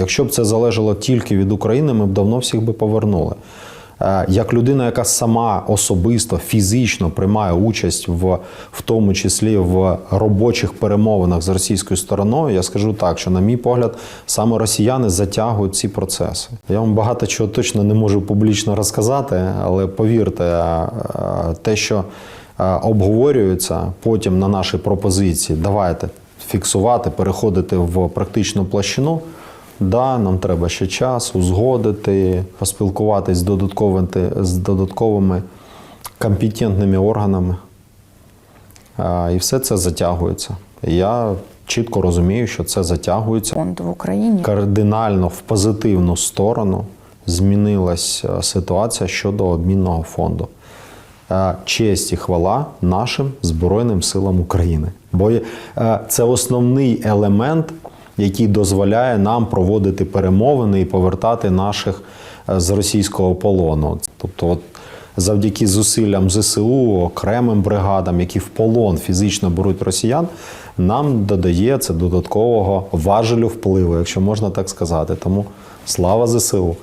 Якщо б це залежало тільки від України, ми б давно всіх би повернули. Е, Як людина, яка сама особисто фізично приймає участь в, в тому числі в робочих перемовинах з російською стороною, я скажу так, що, на мій погляд, саме росіяни затягують ці процеси. Я вам багато чого точно не можу публічно розказати, але повірте, е, те, що е, обговорюється потім на наші пропозиції, давайте фіксувати, переходити в практичну площину. Да, нам треба ще час узгодити, поспілкуватись з додатковими, з додатковими компетентними органами. І все це затягується. Я чітко розумію, що це затягується. фонд в Україні. Кардинально в позитивну сторону змінилась е, ситуація щодо обмінного фонду. Е, Честь і хвала нашим Збройним силам України. Бо е, це основний елемент, який дозволяє нам проводити перемовини і повертати наших е, з російського полону. Тобто, от завдяки зусиллям ЗСУ, окремим бригадам, які в полон фізично беруть росіян, нам додає це додаткового важелю впливу, якщо можна так сказати. Тому слава ЗСУ.